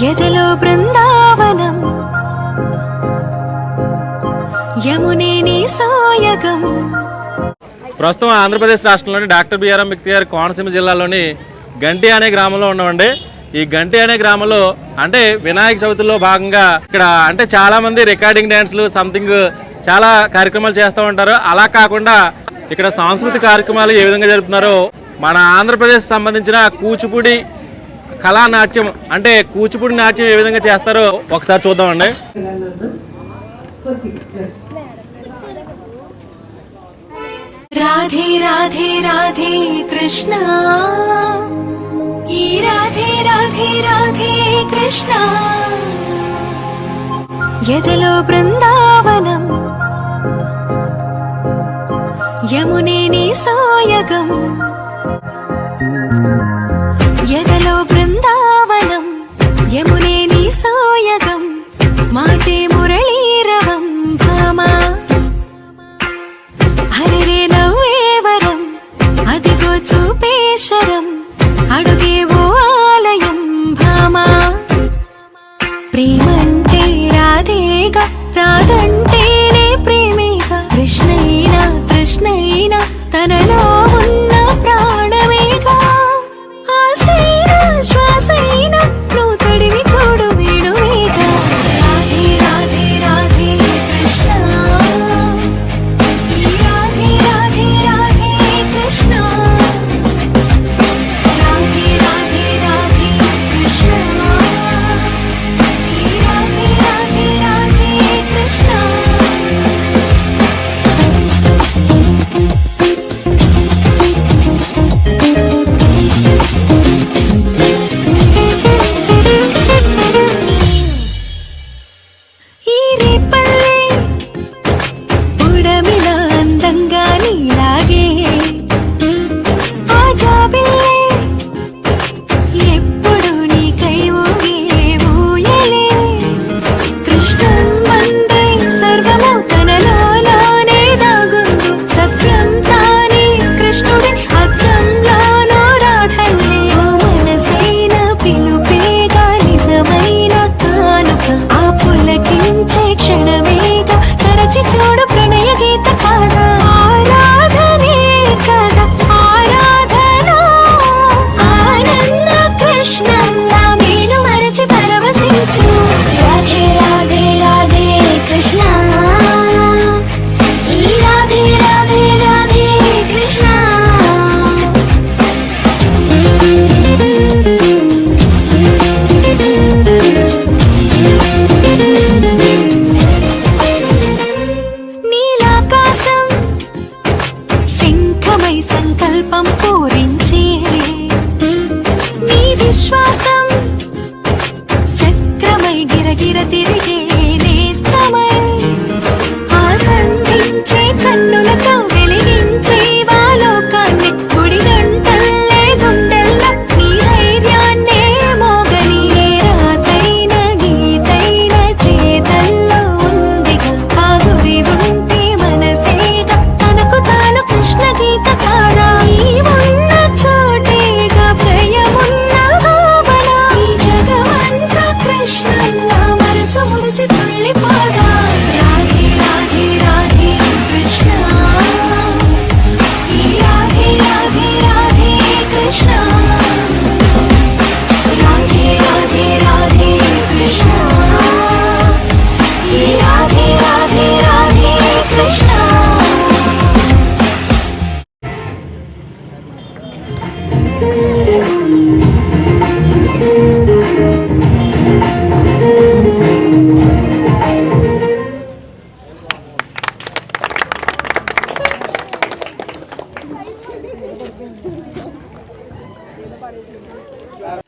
ఎదలో బృందావనం యమునే నీ సాయగం ప్రస్తుతం ఆంధ్రప్రదేశ్ రాష్ట్రంలోని డాక్టర్ బిఆర్ అంబేద్కర్ కోనసీమ జిల్లాలోని గంటి అనే గ్రామంలో ఉన్నామండి. ఈ గంటి అనే గ్రామంలో అంటే వినాయక చవితిలో భాగంగా ఇక్కడ అంటే చాలామంది రికార్డింగ్ డ్యాన్స్లు సంథింగ్ చాలా కార్యక్రమాలు చేస్తూ ఉంటారు. అలా కాకుండా ఇక్కడ సాంస్కృతిక కార్యక్రమాలు ఏ విధంగా జరుపుతున్నారో మన ఆంధ్రప్రదేశ్ సంబంధించిన కూచిపూడి కళా నాట్యం అంటే కూచిపూడి నాట్యం ఏ విధంగా చేస్తారో ఒకసారి చూద్దామండి. రాధే రాధే రాధే కృష్ణ. ఈ రాధే రాధే రాధే కృష్ణ. ఎదలో బృందావనం యమునే నీ సాయగం ప్రేమంటే రాధేగా రాధంటేనే ప్రేమేగా. కృష్ణైనా కృష్ణైనా తనలో Claro.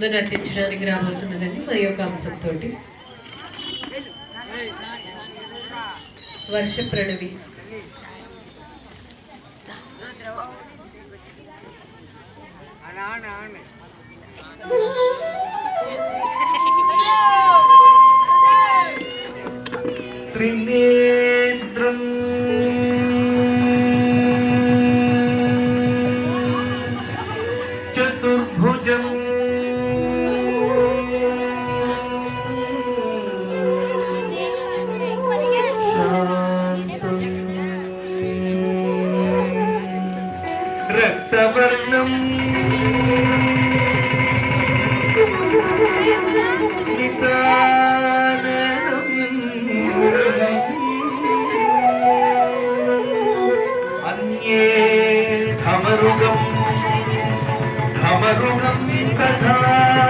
బృందం నటించడానికి రాబోతున్నదని మరి యొక్క అంశంతో వర్ష ప్రణవి. అవునా கமருகம். கமருகம் ததா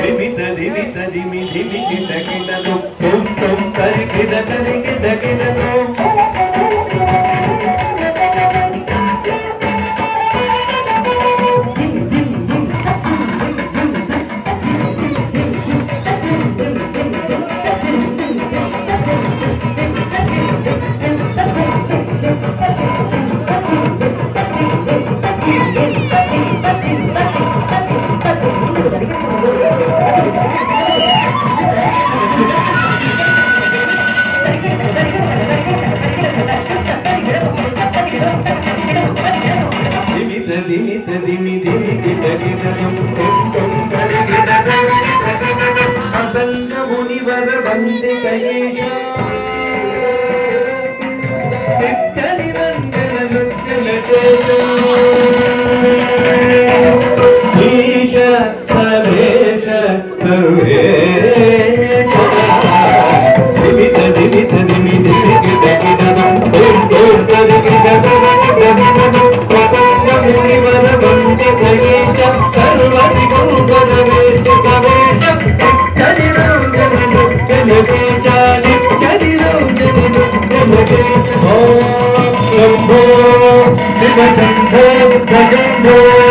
దిమి దిమి దిమి దిమి తగిన తొం తొం సరి కిద కరి Oh, Jumbo, Jumbo, Jumbo, Jumbo.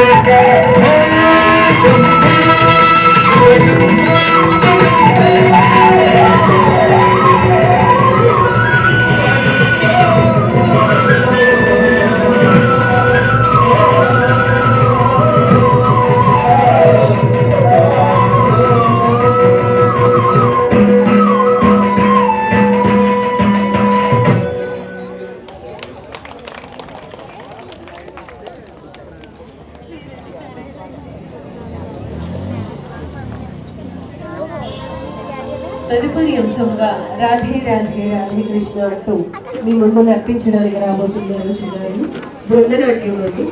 Radhe Radhe Krishna అంటూ మీ ముందు నర్తించడానికి రాబోతున్నారు చిన్నారు బృందనాట్యం అండి.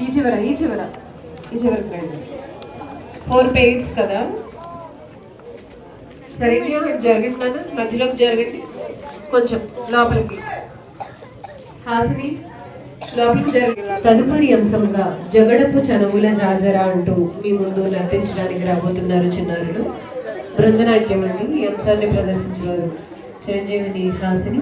ఈ చివర ఈ చివర ఈ చివరకు రండి ఫోర్ పెయిన్స్ కదా? సరిగ్గా జరగండి నాన్న మధ్యలోకి జరగండి కొంచెం లోపలికి. హాసిని? లోపలికి తదుపరి అంశంగా జగడపు చనువుల జాజరా అంటూ మీ ముందు నర్తించడానికి రాబోతున్నారు చిన్నారులు. బృందనాట్యం అండి ఈ అంశాన్ని ప్రదర్శించారు చిరంజీవిని హాసిని.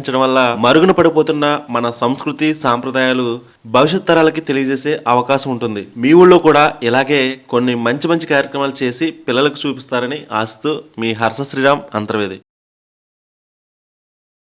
నిర్వహించడం వల్ల మరుగున పడిపోతున్న మన సంస్కృతి సాంప్రదాయాలు భవిష్యత్ తరాలకి తెలియజేసే అవకాశం ఉంటుంది. మీ ఊళ్ళో కూడా ఇలాగే కొన్ని మంచి మంచి కార్యక్రమాలు చేసి పిల్లలకు చూపిస్తారని ఆశతో మీ హర్ష శ్రీరామ్ అంతర్వేది.